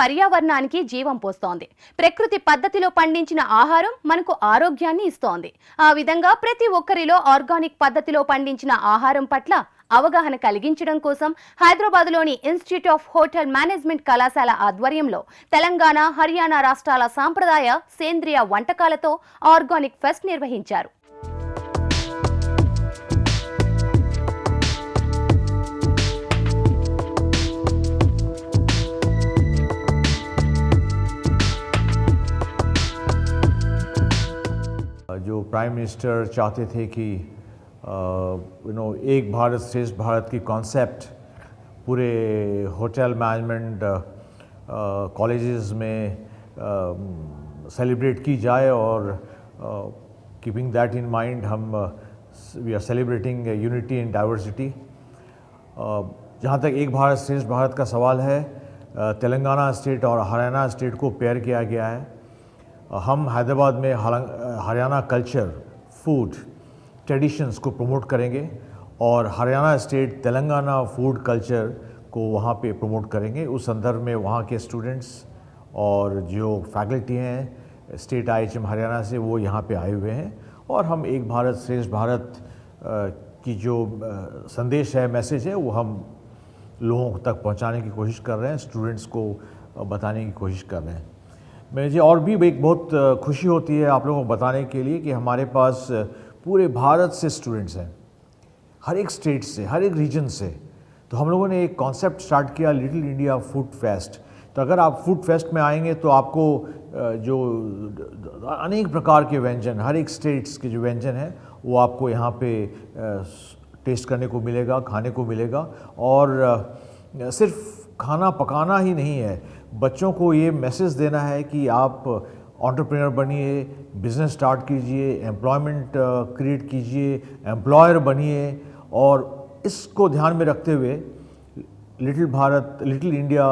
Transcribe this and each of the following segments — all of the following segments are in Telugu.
పర్యావరణానికి జీవం పోస్తోంది. ప్రకృతి పద్ధతిలో పండించిన ఆహారం మనకు ఆరోగ్యాన్ని ఇస్తోంది. ఆ విధంగా ప్రతి ఒక్కరిలో ఆర్గానిక్ పద్ధతిలో పండించిన ఆహారం పట్ల అవగాహన కలిగించడం కోసం హైదరాబాద్లోని ఇన్స్టిట్యూట్ ఆఫ్ హోటల్ మేనేజ్మెంట్ కళాశాల ఆధ్వర్యంలో తెలంగాణ హర్యానా రాష్ట్రాల సాంప్రదాయ సేంద్రియ వంటకాలతో ఆర్గానిక్ ఫెస్ట్ నిర్వహించారు. प्राइम मिनिस्टर चाहते थे कि यू नो एक भारत श्रेष्ठ भारत की कॉन्सेप्ट पूरे होटल मैनेजमेंट कॉलेजेस में सेलिब्रेट की जाए और कीपिंग दैट इन माइंड हम we are celebrating unity in diversity जहाँ तक एक भारत श्रेष्ठ भारत का सवाल है तेलंगाना स्टेट और हरियाणा स्टेट को पेयर किया गया है। हम हैदराबाद में हरियाणा कल्चर फ़ूड ट्रेडिशंस को प्रमोट करेंगे और Haryana state Telangana food culture को वहाँ पे प्रमोट करेंगे। उस संदर्भ में वहाँ के स्टूडेंट्स और जो फैकल्टी हैं स्टेट आई हरियाणा से, वो यहाँ पे आए हुए हैं और हम एक भारत श्रेष्ठ भारत की जो संदेश है मैसेज है, वो हम लोगों तक पहुँचाने की कोशिश कर रहे हैं स्टूडेंट्स को बताने की कोशिश कर रहे हैं। मुझे और भी एक बहुत खुशी होती है आप लोगों को बताने के लिए कि हमारे पास पूरे भारत से स्टूडेंट्स हैं। हर एक स्टेट से, हर एक रीजन से। तो हम लोगों ने एक कॉन्सेप्ट स्टार्ट किया लिटिल इंडिया फ़ूड फेस्ट तो अगर आप फ़ूड फेस्ट में आएँगे तो आपको जो, अनेक प्रकार के व्यंजन, हर एक स्टेट्स के जो व्यंजन हैं, वो आपको यहाँ पे टेस्ट करने को मिलेगा, खाने को मिलेगा। और सिर्फ़ खाना पकाना ही नहीं है बच्चों को ये मैसेज देना है कि आप ऑन्टरप्रेनर बनिए बिज़नेस स्टार्ट कीजिए एम्प्लॉयमेंट क्रिएट कीजिए एम्प्लॉयर बनिए और इसको ध्यान में रखते हुए little Bharat little India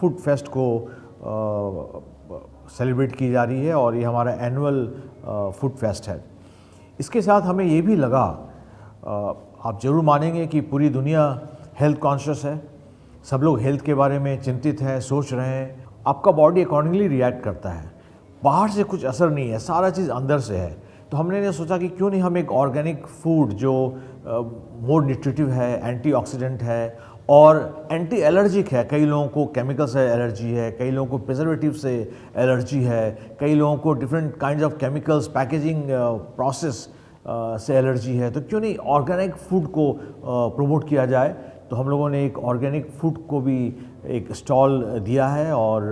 food fest को सेलिब्रेट की जा रही है और ये हमारा एनुअल फ़ूड फेस्ट है। इसके साथ हमें ये भी लगा अ, आप ज़रूर मानेंगे कि पूरी दुनिया हेल्थ कॉन्शियस है। सब लोग हेल्थ के बारे में चिंतित हैं, सोच रहे हैं। आपका बॉडी अकॉर्डिंगली रिएक्ट करता है। बाहर से कुछ असर नहीं है, सारा चीज़ अंदर से है। तो हमने ये सोचा कि क्यों नहीं हम एक ऑर्गेनिक फ़ूड जो मोर न्यूट्रिटिव है एंटीऑक्सीडेंट है और एंटी एलर्जिक है। कई लोगों को केमिकल से एलर्जी है, कई लोगों को प्रिजर्वेटिव से एलर्जी है, कई लोगों को different kind of chemicals packaging process से एलर्जी है। तो क्यों नहीं ऑर्गेनिक फ़ूड को प्रमोट किया जाए? तो हम लोगों ने एक ऑर्गेनिक फ़ूड को भी एक स्टॉल दिया है और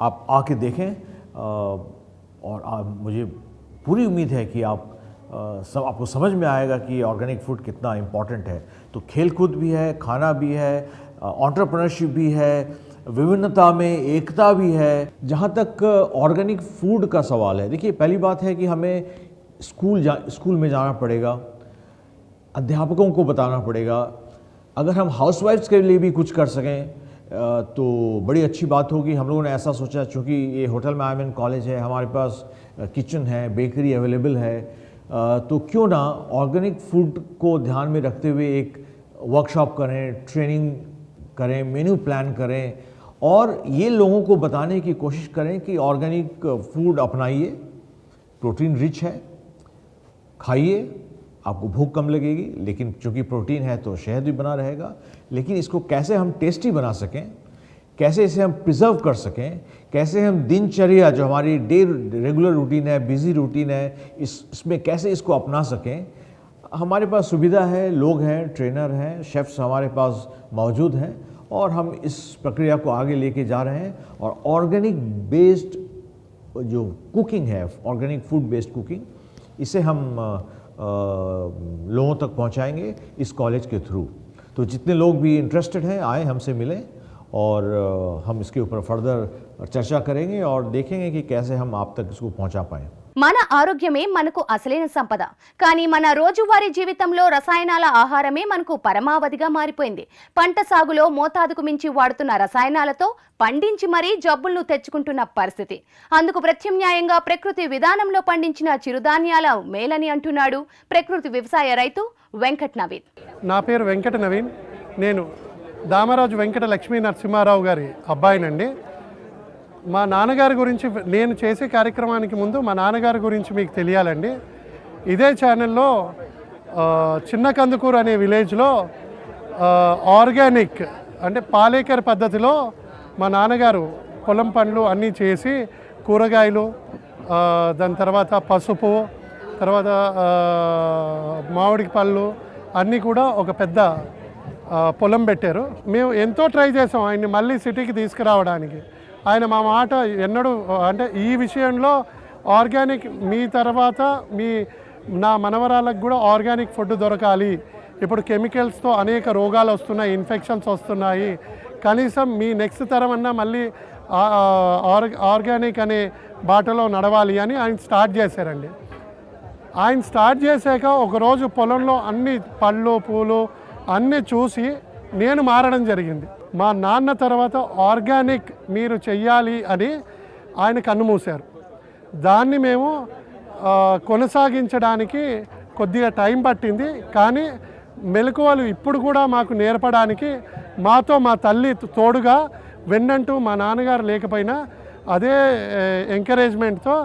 आप आके देखें और मुझे पूरी उम्मीद है कि आप सब आपको समझ में आएगा कि ऑर्गेनिक फ़ूड कितना इंपॉर्टेंट है। तो खेल कूद भी है, खाना भी है ऑन्टरप्रनरशिप भी है, विभिन्नता में एकता भी है। जहाँ तक ऑर्गेनिक फ़ूड का सवाल है, देखिए पहली बात है कि हमें स्कूल जा, स्कूल में जाना पड़ेगा, अध्यापकों को बताना पड़ेगा अगर हम हाउसवाइफ्स के लिए भी कुछ कर सकें तो बड़ी अच्छी बात होगी। हम लोगों ने ऐसा सोचा, चूँकि ये होटल मैनेजमेंट कॉलेज है, हमारे पास किचन है बेकरी अवेलेबल है तो क्यों ना ऑर्गेनिक फ़ूड को ध्यान में रखते हुए एक वर्कशॉप करें ट्रेनिंग करें मेन्यू प्लान करें, और ये लोगों को बताने की कोशिश करें कि ऑर्गेनिक फ़ूड अपनाइए प्रोटीन रिच है, खाइए आपको भूख कम लगेगी, लेकिन चूँकि प्रोटीन है तो शहद भी बना रहेगा। लेकिन इसको कैसे हम टेस्टी बना सकें? कैसे इसे हम प्रिजर्व कर सकें? कैसे हम दिनचर्या, जो हमारी डे रेगुलर रूटीन है, बिज़ी रूटीन है, इस, इसमें कैसे इसको अपना सकें? हमारे पास सुविधा है, लोग हैं, ट्रेनर हैं, शेफ्स हमारे पास मौजूद हैं, और हम इस प्रक्रिया को आगे लेके जा रहे हैं। और ऑर्गेनिक बेस्ड जो कुकिंग है, ऑर्गेनिक फ़ूड बेस्ड कुकिंग, इसे हम लोगों तक पहुंचाएँगे इस कॉलेज के थ्रू तो जितने लोग भी इंटरेस्टेड हैं, आए हमसे मिलें और हम इसके ऊपर फर्दर चर्चा करेंगे और देखेंगे कि कैसे हम आप तक इसको पहुँचा पाएँ। మన ఆరోగ్యమే మనకు అసలైన సంపద. కానీ మన రోజువారీ జీవితంలో రసాయనాల ఆహారమే మనకు పరమావధిగా మారిపోయింది. పంట సాగులో మోతాదుకు మించి వాడుతున్న రసాయనాలతో పండించి మరీ జబ్బులను తెచ్చుకుంటున్న పరిస్థితి. అందుకు ప్రత్యామ్నాయంగా ప్రకృతి విధానంలో పండించిన చిరుధాన్యాల మేలని అంటున్నాడు ప్రకృతి వ్యవసాయ రైతు వెంకట్ నవీన్. నా పేరు వెంకట నవీన్. నేను దామరాజు వెంకట లక్ష్మీ నరసింహారావు గారి అబ్బాయినండి. మా నాన్నగారి గురించి నేను చేసే కార్యక్రమానికి ముందు మా నాన్నగారి గురించి మీకు తెలియాలండి. ఇదే ఛానల్లో చిన్న కందుకూరు అనే విలేజ్లో ఆర్గానిక్ అంటే పాలేకర్ పద్ధతిలో మా నాన్నగారు పొలం పండ్లు అన్నీ చేసి కూరగాయలు దాని తర్వాత పసుపు తర్వాత మామిడి పళ్ళు అన్నీ కూడా ఒక పెద్ద పొలం పెట్టారు. మేము ఎంతో ట్రై చేసాం ఆయన్ని మళ్ళీ సిటీకి తీసుకురావడానికి. ఆయన మా మాట ఎన్నడూ అంటే ఈ విషయంలో ఆర్గానిక్ మీ తర్వాత మీ నా మనవరాలకు కూడా ఆర్గానిక్ ఫుడ్ దొరకాలి. ఇప్పుడు కెమికల్స్తో అనేక రోగాలు వస్తున్నాయి ఇన్ఫెక్షన్స్ వస్తున్నాయి. కనీసం మీ నెక్స్ట్ తరం అన్నా మళ్ళీ ఆర్ ఆర్గానిక్ అనే బాటలో నడవాలి అని ఆయన స్టార్ట్ చేశారండి. ఆయన స్టార్ట్ చేశాక ఒకరోజు పొలంలో అన్ని పళ్ళు పూలు అన్నీ చూసి నేను మారడం జరిగింది. మా నాన్న తర్వాత ఆర్గానిక్ మీరు చెయ్యాలి అని ఆయన కన్నుమూశారు దాన్ని మేము కొనసాగించడానికి కొద్దిగా టైం పట్టింది. కానీ మెలకువలు ఇప్పుడు కూడా మాకు నేర్పడానికి మాతో మా తల్లి తోడుగా వెన్నంటూ మా నాన్నగారు లేకపోయినా అదే ఎంకరేజ్మెంట్తో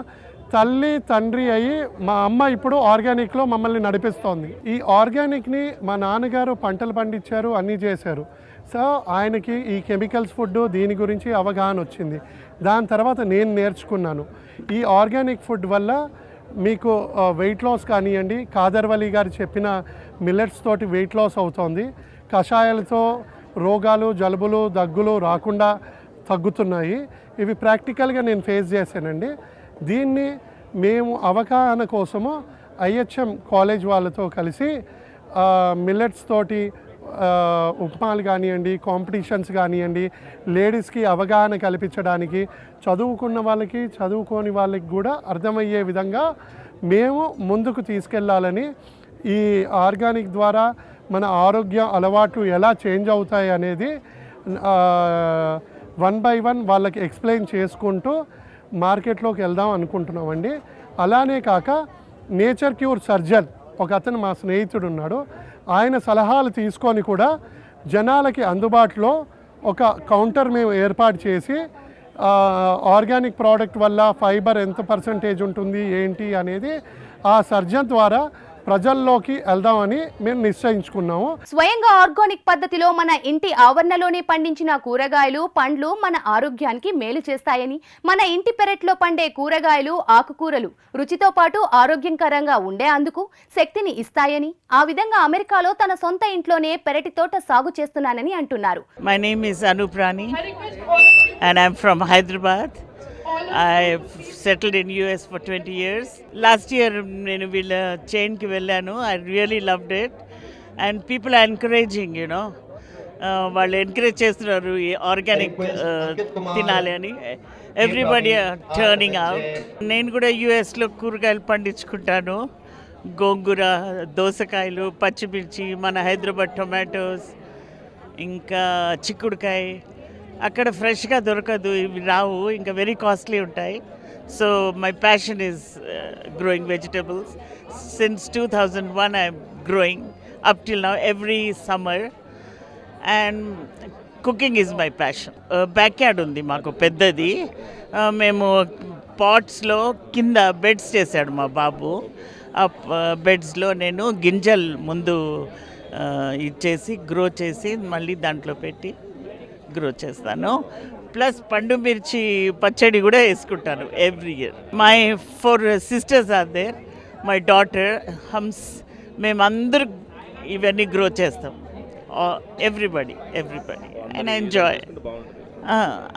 తల్లి తండ్రి అయ్యి మా అమ్మ ఇప్పుడు ఆర్గానిక్లో మమ్మల్ని నడిపిస్తోంది. ఈ ఆర్గానిక్ని మా నాన్నగారు పంటలు పండించారు అన్నీ చేశారు. సో ఆయనకి ఈ కెమికల్స్ ఫుడ్ దీని గురించి అవగాహన వచ్చింది. దాని తర్వాత నేను నేర్చుకున్నాను. ఈ ఆర్గానిక్ ఫుడ్ వల్ల మీకు వెయిట్ లాస్ కానివ్వండి కాదర్వలి గారు చెప్పిన మిల్లెట్స్ తోటి వెయిట్ లాస్ అవుతోంది. కషాయాలతో రోగాలు జలుబులు దగ్గులు రాకుండా తగ్గుతున్నాయి. ఇవి ప్రాక్టికల్గా నేను ఫేస్ చేశానండి. దీన్ని మేము అవగాహన కోసము ఐహెచ్ఎం కాలేజ్ వాళ్ళతో కలిసి మిల్లెట్స్ తోటి ఉప్మాలు కానివ్వండి కాంపిటీషన్స్ కానివ్వండి లేడీస్కి అవగాహన కల్పించడానికి చదువుకున్న వాళ్ళకి చదువుకోని వాళ్ళకి కూడా అర్థమయ్యే విధంగా మేము ముందుకు తీసుకెళ్ళాలని ఈ ఆర్గానిక్ ద్వారా మన ఆరోగ్య అలవాట్లు ఎలా చేంజ్ అవుతాయి అనేది వన్ బై వన్ వాళ్ళకి ఎక్స్ప్లెయిన్ చేసుకుంటూ మార్కెట్లోకి వెళ్దాం అనుకుంటున్నామండి. అలానే కాక నేచర్ క్యూర్ సర్జన్ ఒక అతను మా స్నేహితుడు ఉన్నాడు. ఆయన సలహాలు తీసుకొని కూడా జనాలకి అందుబాటులో ఒక కౌంటర్ మేము ఏర్పాటు చేసి ఆర్గానిక్ ప్రోడక్ట్ వల్ల ఫైబర్ ఎంత పర్సంటేజ్ ఉంటుంది ఏంటి అనేది ఆ సర్జన్ ద్వారా ప్రజల్లోకి వెళ్దామని మేము నిశ్చయించుకున్నాము. స్వయంగా ఆర్గానిక్ పద్ధతిలో మన ఇంటి ఆవరణలోనే పండించిన కూరగాయలు పండ్లు మన ఆరోగ్యానికి మేలు చేస్తాయని మన ఇంటి పెరట్లో పండే కూరగాయలు ఆకుకూరలు రుచితో పాటు ఆరోగ్యకరంగా ఉండే అందుకు శక్తిని ఇస్తాయని ఆ విధంగా అమెరికాలో తన సొంత ఇంట్లోనే పెరటి తోట సాగు చేస్తున్నానని అంటున్నారు. My name is Anup Rani and I'm from I've settled in US for 20 years. Last year నేను వీళ్ళ చైన్కి వెళ్ళాను. I really loved it and people are encouraging you know వాళ్ళు ఎంకరేజ్ చేస్తున్నారు ఈ ఆర్గానిక్ తినాలి అని. ఎవ్రీబడి టర్నింగ్ అవుట్ నేను కూడా యుఎస్లో కూరగాయలు పండించుకుంటాను. గోంగూర దోసకాయలు పచ్చిమిర్చి మన హైదరాబాద్ టొమాటోస్ ఇంకా చిక్కుడుకాయ అక్కడ ఫ్రెష్గా దొరకదు ఇవి రావు ఇంకా వెరీ కాస్ట్లీ ఉంటాయి. So my passion is growing vegetables since two thousand one I'm growing up till now every summer and cooking is my passion backyard ఉంది మాకు పెద్దది. Uh, మేము పాట్స్లో కింద బెడ్స్ చేశాడు మా బాబు. ఆ uh, బెడ్స్లో నేను గింజలు ముందు uh, ఇచ్చేసి గ్రో చేసి మళ్ళీ దాంట్లో పెట్టి గ్రో చేస్తాను ప్లస్ పండు మిర్చి పచ్చడి కూడా వేసుకుంటాను every year my four sisters are there my daughter hems మేమందరూ ఇవన్నీ గ్రో చేస్తాం. ఎవ్రీబడి ఎవ్రీబడి అండ్ ఎంజాయ్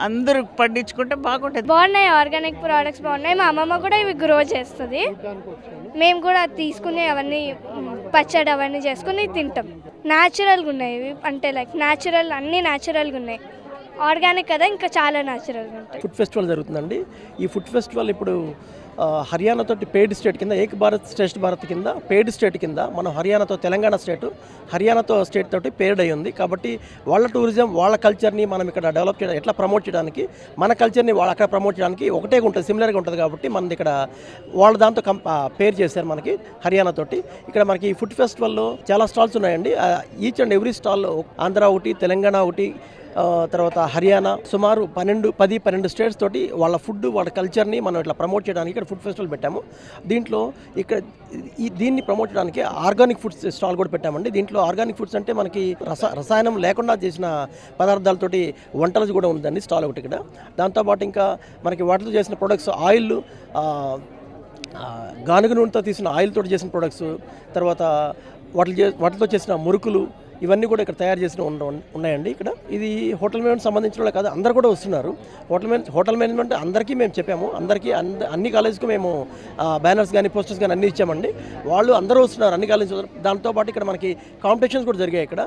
అందరూ పండించుకుంటే బాగుంటుంది. బాగున్నాయి ఆర్గానిక్ ప్రోడక్ట్స్ బాగున్నాయి. మా అమ్మమ్మ కూడా ఇవి గ్రో చేస్తుంది. మేము కూడా తీసుకుని అవన్నీ పచ్చడి అవన్నీ చేసుకుని తింటాం. న్యాచురల్గా ఉన్నాయి ఇవి. అంటే లైక్ న్యాచురల్ అన్నీ న్యాచురల్గా ఉన్నాయి ఆర్గానిక్ కదా ఇంకా చాలా న్యాచురల్గా ఉంటాయి ఫుడ్ ఫెస్టివల్ జరుగుతుందండి. ఈ ఫుడ్ ఫెస్టివల్ ఇప్పుడు హర్యానాతో పెయిడ్ స్టేట్ కింద ఏక్ భారత్ శ్రేష్ఠ భారత్ కింద పెయిడ్ స్టేట్ కింద మనం హర్యానాతో తెలంగాణ స్టేట్ హర్యానాతో స్టేట్ తోటి పేర్డ్ అయి ఉంది. కాబట్టి వాళ్ళ టూరిజం వాళ్ళ కల్చర్ని మనం ఇక్కడ డెవలప్ చేయడం ఎట్లా ప్రమోట్ చేయడానికి మన కల్చర్ని వాళ్ళు అక్కడ ప్రమోట్ చేయడానికి ఒకటే ఉంటుంది సిమిలర్గా ఉంటుంది కాబట్టి మనది ఇక్కడ వాళ్ళ దాంతో కం పేర్ చేశారు మనకి హర్యానా తోటి. ఇక్కడ మనకి ఫుడ్ ఫెస్టివల్లో చాలా స్టాల్స్ ఉన్నాయండి. ఈచ్ అండ్ ఎవ్రీ స్టాల్లో ఆంధ్ర ఒకటి తెలంగాణ ఒకటి తర్వాత హర్యానా సుమారు పన్నెండు పది పన్నెండు స్టేట్స్ తోటి వాళ్ళ ఫుడ్ వాళ్ళ కల్చర్ని మనం ఇట్లా ప్రమోట్ చేయడానికి ఇక్కడ ఫుడ్ ఫెస్టివల్ పెట్టాము. దీంట్లో ఇక్కడ ఈ దీన్ని ప్రమోట్ చేయడానికి ఆర్గానిక్ ఫుడ్స్ స్టాల్ కూడా పెట్టామండి. దీంట్లో ఆర్గానిక్ ఫుడ్స్ అంటే మనకి రస రసాయనం లేకుండా చేసిన పదార్థాలతోటి వంటలు కూడా ఉందండి స్టాల్ ఒకటి ఇక్కడ. దాంతోపాటు ఇంకా మనకి వాటితో చేసిన ప్రొడక్ట్స్ ఆయిల్ గానుగ నూనెతో తీసిన ఆయిల్ తోటి చేసిన ప్రొడక్ట్స్ తర్వాత వాటి చే వాటితో చేసిన మురుకులు ఇవన్నీ కూడా ఇక్కడ తయారు చేసిన ఉన్నాయండి ఇక్కడ. ఇది హోటల్ మేనేజ్మెంట్ సంబంధించిన వాళ్ళు కాదు అందరు కూడా వస్తున్నారు. హోటల్ మేనేజ్ హోటల్ మేనేజ్మెంట్ అందరికీ మేము చెప్పాము. అందరికీ అంద అన్ని కాలేజ్కి మేము బ్యానర్స్ కానీ పోస్టర్స్ కానీ అన్నీ ఇచ్చామండి. వాళ్ళు అందరూ వస్తున్నారు అన్ని కాలేజ్ దాంతోపాటు ఇక్కడ మనకి కాంపిటీషన్స్ కూడా జరిగాయి ఇక్కడ.